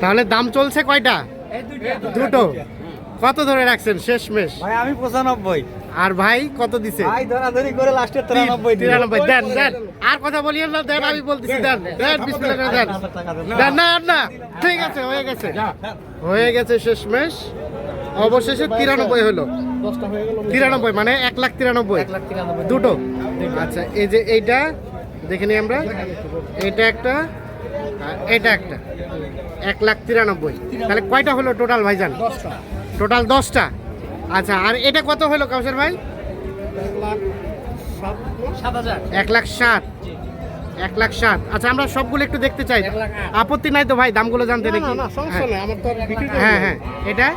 তাহলে দাম চলছে কয়টা? দুটো। কত ধরে রাখছেন? শেষ মেশ ভাই আমি পঁচানব্বই। আর ভাই কত দিছে? ভাই ধরাধরি করে লাস্টে তিরানব্বই দিল। তিরানব্বই। দেন দেন। আর কথা বলিয়েন না দেন আমি বলতেছি দেন দেন বিসমিল্লাহ দেন। দেন না আর না। ঠিক আছে হয়ে গেছে। হয়ে গেছে শেষ মেশ অবশেষে তিরানব্বই হলো। তিরানব্বই মানে এক লাখ তিরানব্বই। দুটো। আচ্ছা এই যে এইটা দেখে নিই আমরা। এটা একটা আর এটা একটা। এক লাখ তিরানব্বই। তাহলে কয়টা হলো টোটাল ভাই ভাইজান টোটাল দশটা? আচ্ছা আর এটা কত হলো কাউসার ভাই? এক লাখ ষাট এক লাখ ষাট আচ্ছা আমরা সবগুলো একটু দেখতে চাই। আপত্তি নাই তো ভাই দামগুলো জানতে নাকি? হ্যাঁ। হ্যাঁ এটা?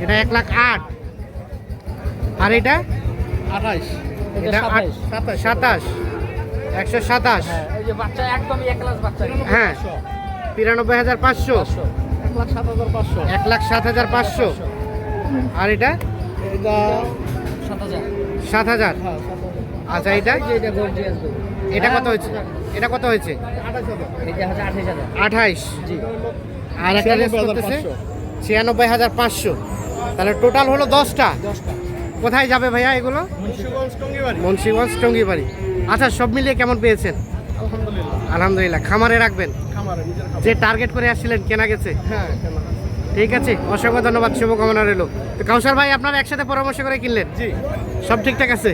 এটা এক লাখ আট। আর এটা? এটা আট- সাতাশ। একশো সাতাশ। এই যে বাচ্চা একদমই এক হ্যাঁ তিরানব্বই হাজার পাঁচশো। এক লাখ সাত হাজার পাঁচশো। আর এটা? সাত হাজার। সাত হাজার? আচ্ছা এটা? এটা কত হয়েছে? এটা কত হয়েছে? আঠাইশ আর একটা রেস করতেছে? ছিয়ানব্বই হাজার পাঁচশো। তাহলে টোটাল হলো দশটা। কোথায় যাবে ভাইয়া এগুলো? মুন্সিগঞ্জ টঙ্গিবাড়ি। আচ্ছা সব মিলিয়ে কেমন পেয়েছেন? আলহামদুলিল্লাহ। খামারে রাখবেন? যে টার্গেট করে আসছিলেন কেনা গেছে? ঠিক আছে অসংখ্য ধন্যবাদ শুভকামনা রইল। তো কাউসার ভাই আপনারা একসাথে পরামর্শ করে কিনলেন? সব ঠিকঠাক আছে?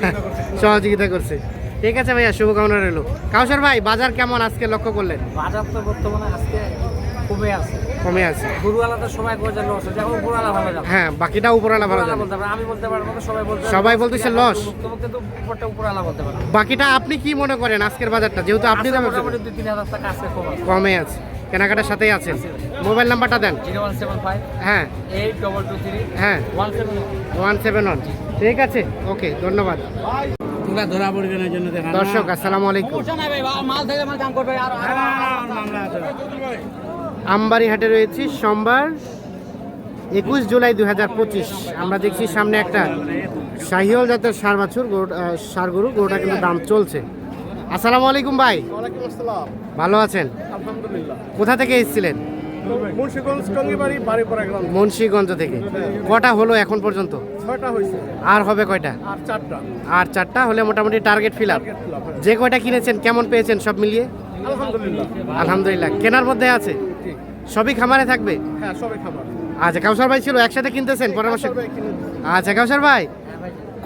সহযোগিতা করছে। ঠিক আছে ভাইয়া শুভকামনা রইল। কাউসার ভাই বাজার কেমন আজকে লক্ষ্য করলেন? বাজার তো বর্তমানে আজকে কমে আছে কমে আছে গরুওয়ালা তো লস হচ্ছে এখন গরুওয়ালা ভালো যাবে হ্যাঁ বাকিটা উপরওয়ালা ভালো যাবে বলতে আমি বলতে পারব না সবাই বলতে সবাই বলতেছে loss। তোমাকে উপরটা উপরওয়ালা বলতে বাকিটা আপনি কি মনে করেন আজকের বাজারটা যেহেতু আপনি দাম মোটামুটি দুই তিন হাজার টাকা আছে কমে আছে কেনাকাটার সাথেই আছেন মোবাইল নাম্বারটা দেন জিরো ওয়ান সেভেন ফাইভ হ্যাঁ এইট ডবল টু থ্রি হ্যাঁ ওয়ান সেভেন ওয়ান ঠিক আছে ওকে ধন্যবাদ দর্শক আসসালামু আলাইকুম মাল থেকে মাল দাম করবে আর আমবাড়ি হাটে রয়েছি সোমবার একুশ জুলাই দুই হাজার পঁচিশ। আমরা দেখছি সামনে একটা শাহিওল জাতের সার বাছুর সার গরু গরুটা কিন্তু দাম চলছে। আসসালামু আলাইকুম ভাই। ভালো আছেন? কোথা থেকে এসেছিলেন? মুন্সিগঞ্জ থেকে। কটা হলো এখন পর্যন্ত? আর হবে কয়টা? আর চারটা। হলে মোটামুটি টার্গেট ফিল আপ। যে কয়টা কিনেছেন কেমন পেয়েছেন সব মিলিয়ে? আলহামদুলিল্লাহ। কেনার মধ্যে আছে? সবই খামারে থাকবে? হ্যাঁ সবাই খাবার আচ্ছা কাউসার ভাই ছিল একসাথে কিনতেছেন পরামর্শ? আচ্ছা কাউসার ভাই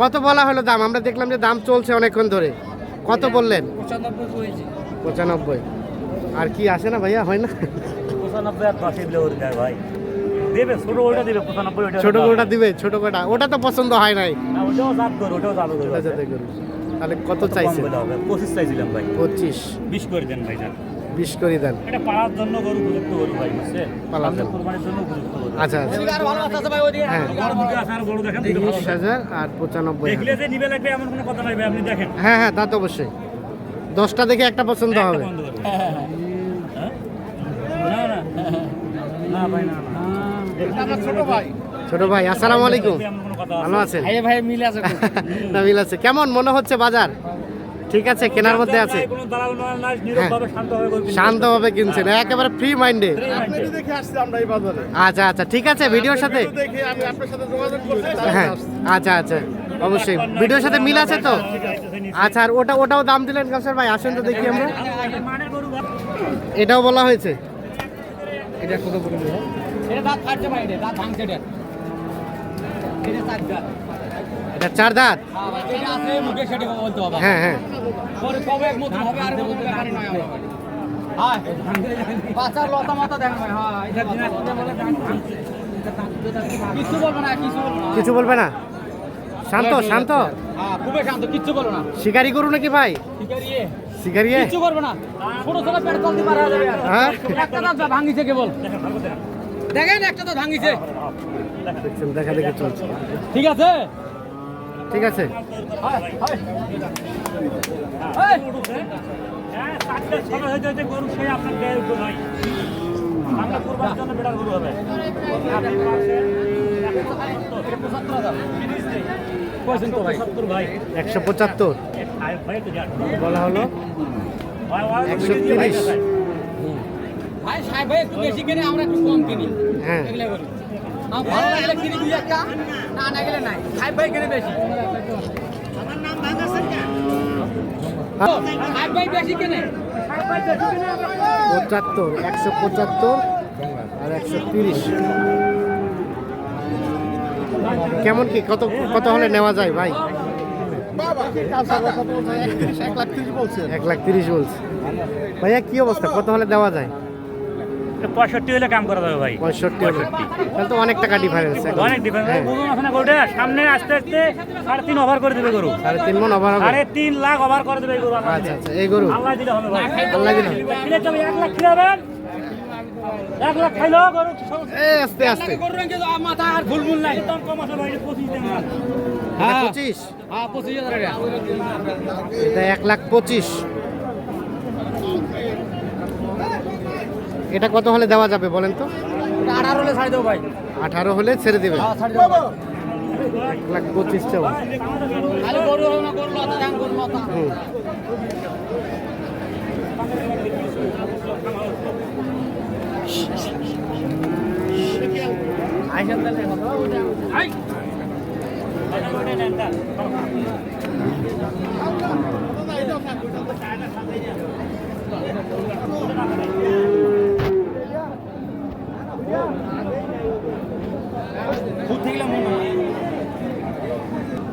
কত বলা হলো দাম? আমরা দেখলাম যে দাম চলছে অনেকক্ষণ ধরে। কত বললেন? পঁচানব্বই আর কি আসে না ভাইয়া? হয় না? পঁচানব্বই আর ভাই। দেবে ছোট ওটা দেবে পঁচানব্বই ওটা ছোট গরুটা দিবে ছোট গরুটা ওটা তো পছন্দ হয় নাই। ওটাও করো ওটাও করো। তাহলে কত চাইছে পঁচিশ চাইছিলাম ভাই। পঁচিশ। বিশ করে দেন ভাই বিশ করে দেন। এটা পাড়ার জন্য গরু উপযুক্ত গরু ভাই বুঝছেন? পালার জন্য। কোরবানির জন্য উপযুক্ত গরু। আচ্ছা আচ্ছা। আর হ্যাঁ। তিরিশ হাজার পঁচানব্বই দেখলে যে নিবে লাগবে এমন কোনো কথা নাই ভাই আপনি দেখেন। হ্যাঁ হ্যাঁ তা তো অবশ্যই। দশটা দেখে একটা পছন্দ হবে। বন্ধ হ্যাঁ? না না। না ভাই না না। ছোট ভাই। ছোট ভাই আসসালামু আলাইকুম। ভালো আছেন? ভাই ভাই মিলে আছে না মিল আছে। কেমন মনে হচ্ছে বাজার? ঠিক আছে কেনার মধ্যে আছে। কোনো দালাল মালাল নাই নীরবভাবে শান্তভাবে কিনছেন। একেবারে ফ্রি মাইন্ডে আপনাকে দেখে আসছি আমরা এই বাজারে। আচ্ছা আচ্ছা ঠিক আছে ভিডিওর সাথে একটু দেখে আমি আপনার সাথে যোগাযোগ করছি হ্যাঁ আচ্ছা আচ্ছা অবশ্যই। ভিডিওর সাথে মিল আছে তো? আচ্ছা আর ওটা ওটাও দাম দিলেন কাউসার ভাই? আসেন তো দেখি আমরা। এটাও বলা হয়েছে। এটা কত এটা দাঁত ফাটছে ভাই এটা দাঁত ভাঙছে এটা। এটা এটা চার দাঁত। হ্যাঁ হ্যাঁ। হ্যাঁ হ্যাঁ হ্যাঁ কিছু বলব না? কিছু বলবে না শান্ত শান্ত। হ্যাঁ খুবই শান্ত কিচ্ছু বলব না। শিকারি গরু নাকি ভাই। শিকারি কিচ্ছু করব না। ছোট ছোট পেট জলদি মারা যাবে। হ্যাঁ। একটা দাঁত ভাঙিছে কেবল। দেখেন একটা দাঁত ভাঙিছে। দেখা দেখে চলছে। ঠিক আছে? ঠিক আছে। একশো পঁচাত্তর। বলা হলো একশো তিরিশ। ভাই, সাহেব একটু বেশি কিনে আমরা একটু কম কিনি হ্যাঁ। আমার ভালো লাগলে কিনি দুই একটা। না না গেলে নাই। ভাই কিনে বেশি। ভাই বেশি কিনে। পঁচাত্তর একশো পঁচাত্তর আর একশো তিরিশ। কেমন কি? কত কত হলে নেওয়া যায় ভাই? এক লাখ তিরিশ বলছে। এক লাখ তিরিশ বলছে। ভাইয়া কি অবস্থা? কত হলে দেওয়া যায়? পঁয়ষট্টি হলে কাম করা যাবে ভাই। পঁয়ষট্টি হলে। তাহলে তো অনেক টাকা ডিফারেন্স অনেক ডিফারেন্স বুঝুন গরুটা? সামনে আস্তে আস্তে সাড়ে তিন ওভার করে দেবে গরু। সাড়ে তিন মন ওভার সাড়ে তিন লাখ ওভার করে দেবে গরু আচ্ছা আচ্ছা। এই গরু? আল্লাহ দিলে হবে ভাই। আল্লাহ দিলে। কিনে চলে এক লাখ খিলাবেন। এক লাখ খাইলো গরু। এই আস্তে আস্তে। গরু রঙে মাথা আর ভুলভুল নাই। দাম কম আছে ভাই পঁচিশ দিন এটা পঁচিশ? হ্যাঁ পঁচিশ হাজার এটা এক লাখ পঁচিশ। এটা কত হলে দেওয়া যাবে বলেন তো? আঠারো হলে ছাড়ি দেবো ভাই। আঠারো হলে ছেড়ে দেবে। হ্যাঁ দেবো। পঁচিশ চাও খালি গরু হবে না গরু লতা দেন গরু লতা হুম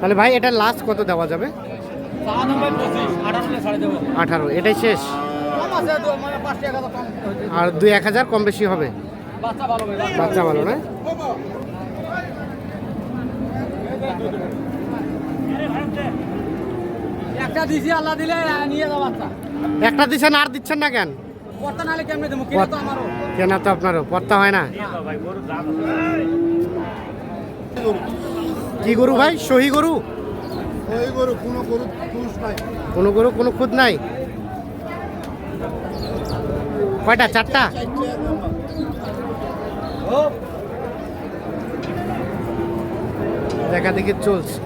তাহলে ভাই এটা লাস্ট কত দেওয়া যাবে? আঠারো। এটাই শেষ। আর দুই এক হাজার কম বেশি হবে? বাচ্চা ভালো ভাই বাচ্চা ভালো না? একটা দিছি আল্লাহ দিলে নিয়ে যাও বাচ্চা। একটা দিচ্ছেন আর দিচ্ছেন না কেন? কিনা তো আমারও। কেনা তো আপনারও পড়তা হয় না? কি গরু ভাই? সহি গরু? কোনো গরু কোনো খুদ নাই? কয়টা? চারটা? দেখা দেখি চলছে।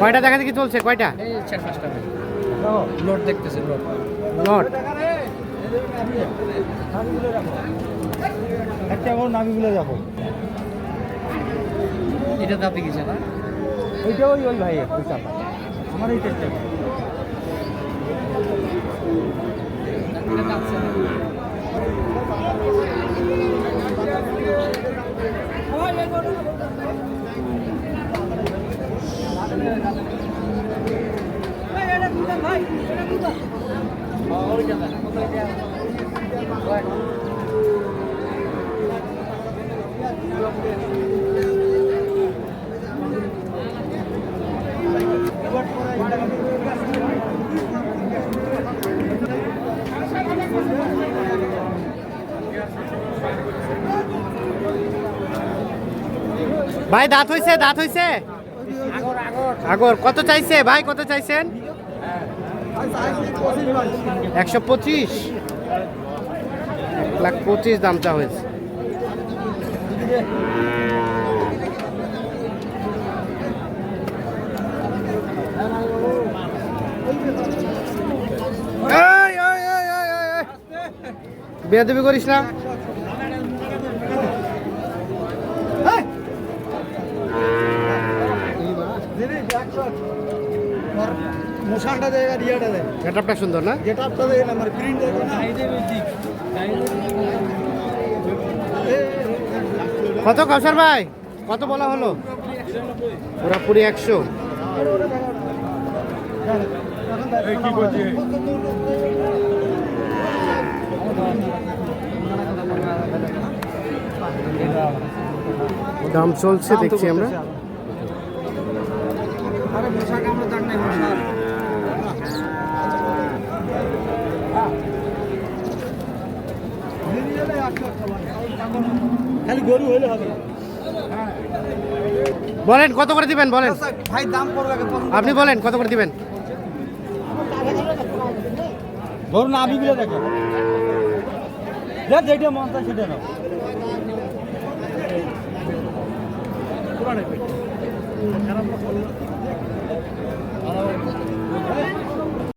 কয়টা দেখা দেখি চলছে? কয়টা? এই চার পাঁচটা লোড দেখতেছে লোড। নোট একটা নামিগুলো যাব। এটা দাঁতে গেছে না ওইটা ওই ওই ভাই আমার এই চেষ্টা ভাই, দাঁত হয়েছে দাঁত হয়েছে আগর কত চাইছে? ভাই, কত চাইছেন? একশো পঁচিশ। এক লাখ পঁচিশ দামটা হয়েছে। বেয়াদবি করিস না। মশানটা দেয় আর ইয়াটা দেয়। গেটআপটা সুন্দর না? যেটা আপনার দেয় না মানে প্রিন্ট দেয় না। কত কাউসার ভাই? কত বলা হলো? পুরাপুরি একশো। দাম চলছে দেখছি আমরা। খালি গরু হইলে হবে। বলেন কত করে দিবেন? বলেন। আচ্ছা, ভাই দাম আপনি বলেন কত করে দিবেন? ধরুন আমি গুলো দেখেন যেটা মন চায় সেটা নাও। খারাপ